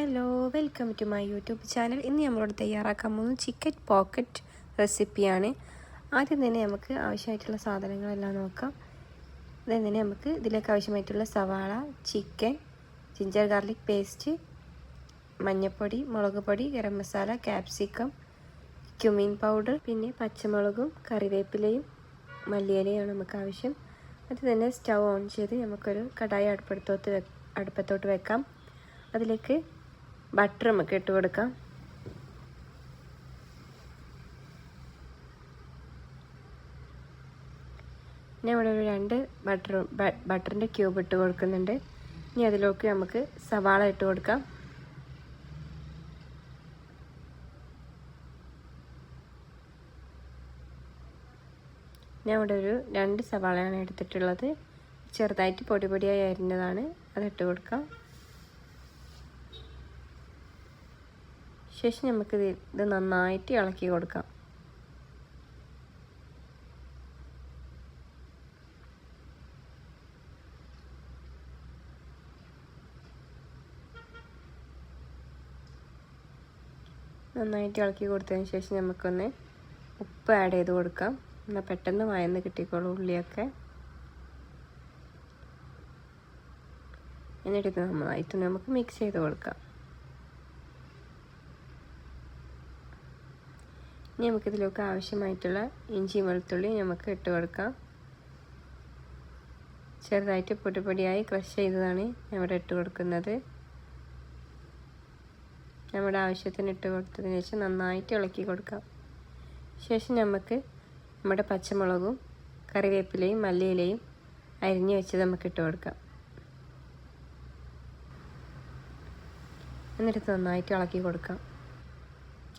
Hello welcome to my YouTube channel ഇന്ന് നമ്മളോട് തയ്യാറാക്കാൻ പോകുന്നത് ചിക്കൻ പോക്കറ്റ് റെസിപ്പിയാണ് ആദ്യം തന്നെ നമുക്ക് ആവശ്യമായിട്ടുള്ള സാധനങ്ങളെല്ലാം നോക്കാം. അതായത് തന്നെ നമുക്ക് ഇതിലേക്ക് ആവശ്യമായിട്ടുള്ള സവാള ചിക്കൻ ജിഞ്ചർ ഗാർലിക് പേസ്റ്റ് മഞ്ഞൾപ്പൊടി മുളക് പൊടി garam masala capsicum cumin powder പിന്നെ പച്ചമുളകും കറിവേപ്പിലയും മല്ലിയിലയാണ് നമുക്ക് ആവശ്യം. അത് തന്നെ സ്റ്റൗ ഓൺ ചെയ്ത് നമുക്കൊരു കടായി അടുപ്പത്തോട്ട് അടുപ്പത്തോട്ട് വെക്കാം. അതിലേക്ക് ബട്ടർ നമുക്ക് ഇട്ട് കൊടുക്കാം. ഞാൻ ഇവിടെ ഒരു രണ്ട് ബട്ടർ ബട്ടറിന്റെ ക്യൂബ് ഇട്ട് കൊടുക്കുന്നുണ്ട്. ഇനി അതിലേക്ക് നമുക്ക് സവാള ഇട്ട് കൊടുക്കാം. ഞാൻ ഇവിടെ ഒരു രണ്ട് സവാളയാണ് എടുത്തിട്ടുള്ളത്. ചെറുതായിട്ട് പൊടി പൊടിയായി അരിഞ്ഞതാണ്. അതിട്ട് കൊടുക്കാം. ശേഷം നമുക്ക് ഇത് നന്നായിട്ട് ഇളക്കി കൊടുക്കാം. നന്നായിട്ട് ഇളക്കി കൊടുത്തതിന് ശേഷം നമുക്കൊന്ന് ഉപ്പ് ആഡ് ചെയ്ത് കൊടുക്കാം. എന്നാൽ പെട്ടെന്ന് വയന്ന് കിട്ടിക്കോളൂ ഉള്ളിയൊക്കെ. എന്നിട്ട് നന്നായിട്ട് നമുക്ക് മിക്സ് ചെയ്ത് കൊടുക്കാം. ഇനി നമുക്കിതിലേക്ക് ആവശ്യമായിട്ടുള്ള ഇഞ്ചി വെളുത്തുള്ളി നമുക്ക് ഇട്ട് കൊടുക്കാം. ചെറുതായിട്ട് പൊടിപ്പൊടിയായി ക്രഷ് ചെയ്തതാണ് ഇവിടെ ഇട്ട് കൊടുക്കുന്നത്. നമ്മുടെ ആവശ്യത്തിന് ഇട്ട് കൊടുത്തതിന് ശേഷം നന്നായിട്ട് ഇളക്കി കൊടുക്കാം. ശേഷം നമുക്ക് നമ്മുടെ പച്ചമുളകും കറിവേപ്പിലയും മല്ലിയിലയും അരിഞ്ഞു വെച്ച് നമുക്ക് ഇട്ട് കൊടുക്കാം. എന്നിട്ട് നന്നായിട്ട് ഇളക്കി കൊടുക്കാം.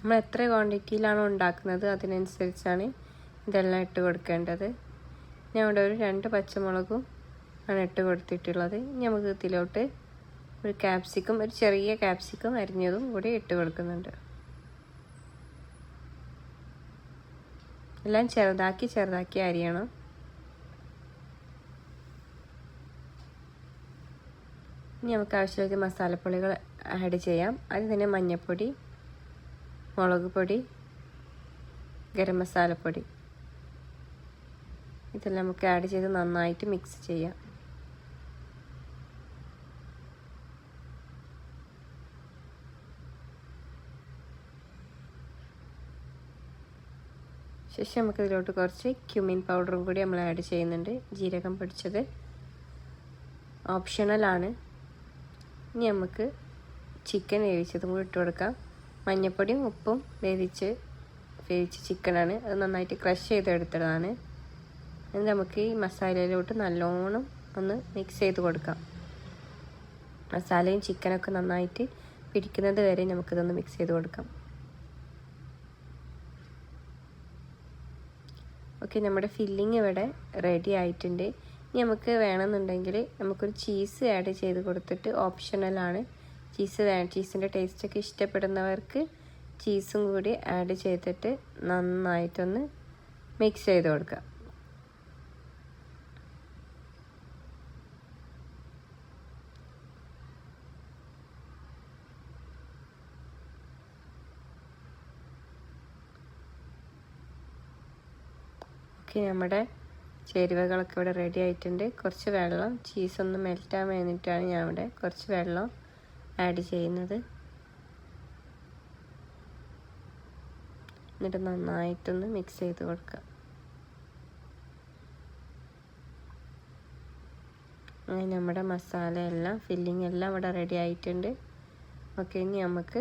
നമ്മൾ എത്ര ക്വാണ്ടിറ്റിയിലാണോ ഉണ്ടാക്കുന്നത് അതിനനുസരിച്ചാണ് ഇതെല്ലാം ഇട്ട് കൊടുക്കേണ്ടത്. ഞാൻ ഇവിടെ ഒരു രണ്ട് പച്ചമുളകും ആണ് ഇട്ട് കൊടുത്തിട്ടുള്ളത്. നമുക്ക് ഇതിലോട്ട് ഒരു ക്യാപ്സിക്കം ഒരു ചെറിയ ക്യാപ്സിക്കം അരിഞ്ഞതും കൂടി ഇട്ട് കൊടുക്കുന്നുണ്ട്. എല്ലാം ചെറുതാക്കി ചെറുതാക്കി അരിയണം. ഇനി നമുക്ക് ആവശ്യമുള്ള മസാലപ്പൊടികൾ ആഡ് ചെയ്യാം. അതിന് തന്നെ മഞ്ഞൾപ്പൊടി മുളക് പൊടി ഗരം മസാലപ്പൊടി ഇതെല്ലാം നമുക്ക് ആഡ് ചെയ്ത് നന്നായിട്ട് മിക്സ് ചെയ്യാം. ശേഷം നമുക്ക് ഇതിലോട്ട് കുറച്ച് ക്യുമിൻ പൗഡറും കൂടി നമ്മൾ ആഡ് ചെയ്യുന്നുണ്ട്. ജീരകം പൊടിച്ചത് ഓപ്ഷണലാണ് ഇനി നമുക്ക് ചിക്കൻ വേവിച്ചതും കൂടി ഇട്ട് കൊടുക്കാം മഞ്ഞൾപ്പൊടിയും ഉപ്പും വേവിച്ച് വേവിച്ച ചിക്കനാണ് അത് നന്നായിട്ട് ക്രഷ് ചെയ്തെടുത്തതാണ് ഇനി നമുക്ക് ഈ മസാലയിലോട്ട് നല്ലോണം ഒന്ന് മിക്സ് ചെയ്ത് കൊടുക്കാം. മസാലയും ചിക്കനൊക്കെ നന്നായിട്ട് പിടിക്കുന്നത് വരെ നമുക്കിതൊന്ന് മിക്സ് ചെയ്ത് കൊടുക്കാം. ഓക്കെ നമ്മുടെ ഫില്ലിങ് ഇവിടെ റെഡി ആയിട്ടുണ്ട്. ഇനി നമുക്ക് വേണമെന്നുണ്ടെങ്കിൽ നമുക്കൊരു ചീസ് ആഡ് ചെയ്ത് കൊടുത്തിട്ട് ഓപ്ഷണലാണ് ചീസ് ചീസിന്റെ ടേസ്റ്റൊക്കെ ഇഷ്ടപ്പെടുന്നവർക്ക് ചീസും കൂടി ആഡ് ചെയ്തിട്ട് നന്നായിട്ടൊന്ന് മിക്സ് ചെയ്ത് കൊടുക്കുക. ഓക്കെ നമ്മുടെ ചേരുവകളൊക്കെ ഇവിടെ റെഡി ആയിട്ടുണ്ട്. കുറച്ച് വെള്ളം ചീസൊന്ന് മെൽറ്റാൻ വേണ്ടിയിട്ടാണ് ഞാൻ ഇവിടെ കുറച്ച് വെള്ളം ആഡ് ചെയ്യുന്നത്. എന്നിട്ട് നന്നായിട്ടൊന്ന് മിക്സ് ചെയ്ത് കൊടുക്കുക. അങ്ങനെ നമ്മുടെ മസാല എല്ലാം ഫില്ലിംഗ് എല്ലാം ഇവിടെ റെഡി ആയിട്ടുണ്ട്. ഓക്കെ ഇനി നമുക്ക്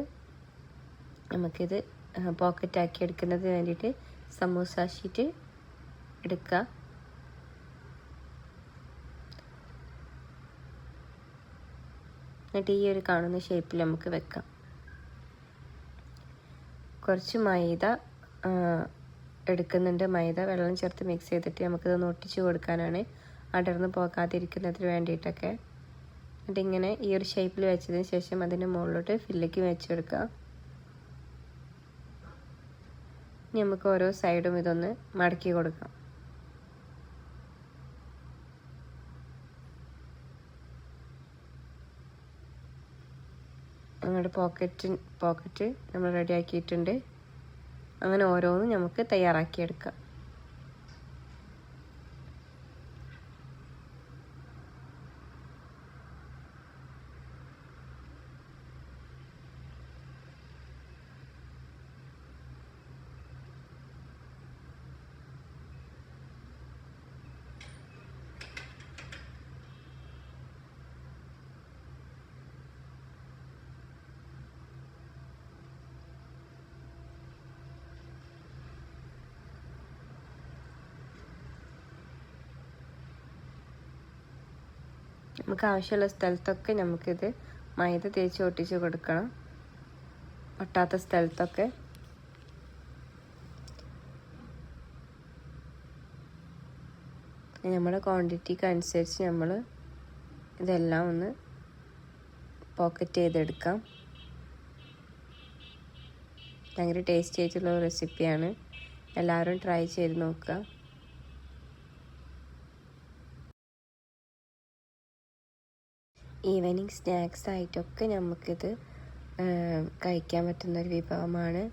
നമുക്കിത് പോക്കറ്റ് ആക്കി എടുക്കുന്നതിന് വേണ്ടിയിട്ട് സമൂസ ഷീറ്റ് എടുക്കുക. എന്നിട്ട് ഈ ഒരു കാണുന്ന ഷേപ്പിൽ നമുക്ക് വെക്കാം. കുറച്ച് മൈദ എടുക്കുന്നുണ്ട്. മൈദ വെള്ളം ചേർത്ത് മിക്സ് ചെയ്തിട്ട് നമുക്കിത് ഒട്ടിച്ച് കൊടുക്കാനാണ്. അടർന്ന് പോകാതിരിക്കുന്നതിന് വേണ്ടിയിട്ടൊക്കെ. എന്നിട്ട് ഇങ്ങനെ ഈ ഒരു ഷേപ്പിൽ വെച്ചതിന് ശേഷം അതിന്റെ മുകളിലോട്ട് ഫില്ലേക്ക് ഇനി നമുക്ക് ഓരോ സൈഡും ഇതൊന്ന് മടക്കി കൊടുക്കാം. അങ്ങോട്ട് പോക്കറ്റ് പോക്കറ്റ് നമ്മൾ റെഡിയാക്കിയിട്ടുണ്ട് അങ്ങനെ ഓരോന്നും നമുക്ക് തയ്യാറാക്കിയെടുക്കാം. നമുക്ക് ആവശ്യമുള്ള സ്ഥലത്തൊക്കെ നമുക്കിത് മൈദ തേച്ച് ഒട്ടിച്ച് കൊടുക്കണം. ഒട്ടാത്ത സ്ഥലത്തൊക്കെ. നമ്മുടെ ക്വാണ്ടിറ്റിക്ക് അനുസരിച്ച് നമ്മൾ ഇതെല്ലാം ഒന്ന് പോക്കറ്റ് ചെയ്തെടുക്കാം. ഭയങ്കര ടേസ്റ്റി ആയിട്ടുള്ള റെസിപ്പിയാണ് എല്ലാവരും ട്രൈ ചെയ്ത് നോക്കുക. ഈവനിങ് സ്നാക്സ് ആയിട്ടൊക്കെ നമുക്കിത് കഴിക്കാൻ പറ്റുന്ന ഒരു വിഭവമാണ്.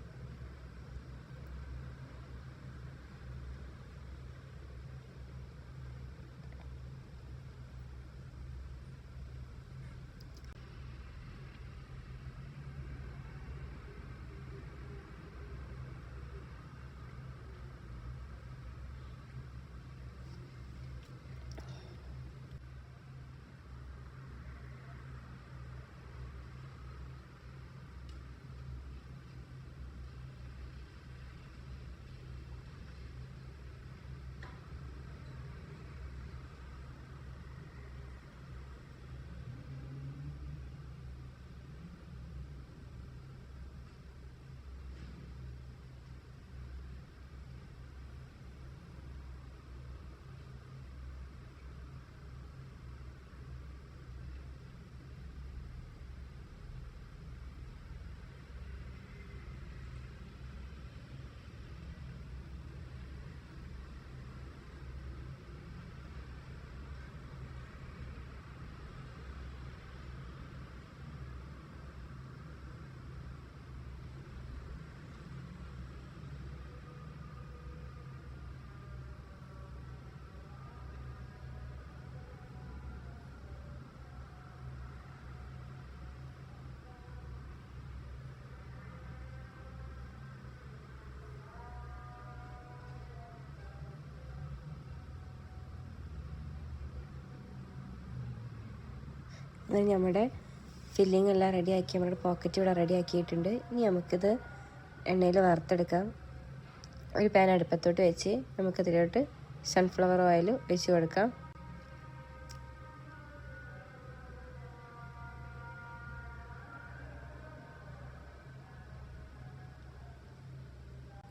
അങ്ങനെ നമ്മുടെ ഫില്ലിംഗ് എല്ലാം റെഡിയാക്കി നമ്മുടെ പോക്കറ്റ് ഇവിടെ റെഡിയാക്കിയിട്ടുണ്ട് ഇനി നമുക്കിത് എണ്ണയിൽ വറുത്തെടുക്കാം. ഒരു പാൻ അടുപ്പത്തോട്ട് വെച്ച് നമുക്കതിലോട്ട് സൺഫ്ലവർ ഓയിൽ ഒഴിച്ച് കൊടുക്കാം.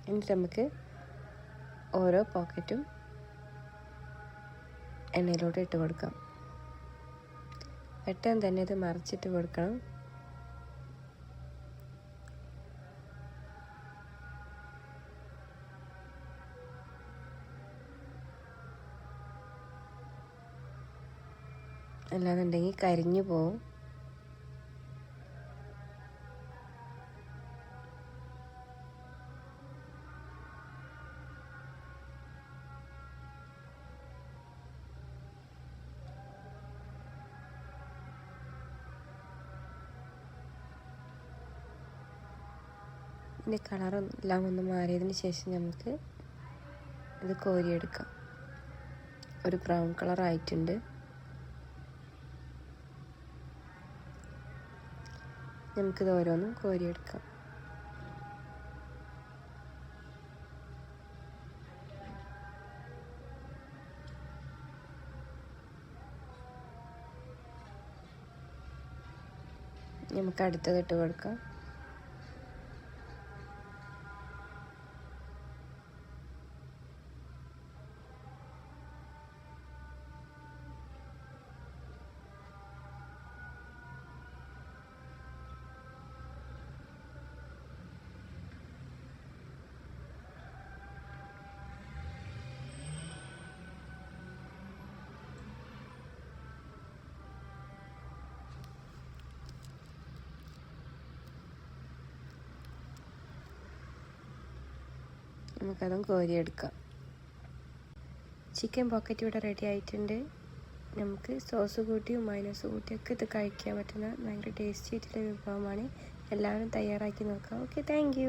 എന്നിട്ട് നമുക്ക് ഓരോ പോക്കറ്റും എണ്ണയിലോട്ട് ഇട്ട് കൊടുക്കാം. പെട്ടെന്ന് തന്നെ ഇത് മറിച്ചിട്ട് കൊടുക്കണം. അല്ലാന്നുണ്ടെങ്കിൽ കരിഞ്ഞു പോവും. ഇതിന്റെ കളറെല്ലാം ഒന്ന് മാറിയതിന് ശേഷം നമുക്ക് ഇത് കോരിയെടുക്കാം. ഒരു ബ്രൗൺ കളർ ആയിട്ടുണ്ട് നമുക്കിത് ഓരോന്നും കോരിയെടുക്കാം. നമുക്ക് അടുത്തത് ഇട്ട് കൊടുക്കാം. നമുക്കതും കോരിയെടുക്കാം. ചിക്കൻ പോക്കറ്റ് ഇവിടെ റെഡി ആയിട്ടുണ്ട്. നമുക്ക് സോസ് കൂട്ടിയും മൈനസ് കൂട്ടിയൊക്കെ ഇത് കഴിക്കാൻ പറ്റുന്ന ഭയങ്കര ടേസ്റ്റി ആയിട്ടുള്ള വിഭവമാണ്. എല്ലാവരും തയ്യാറാക്കി നോക്കാം. Okay thank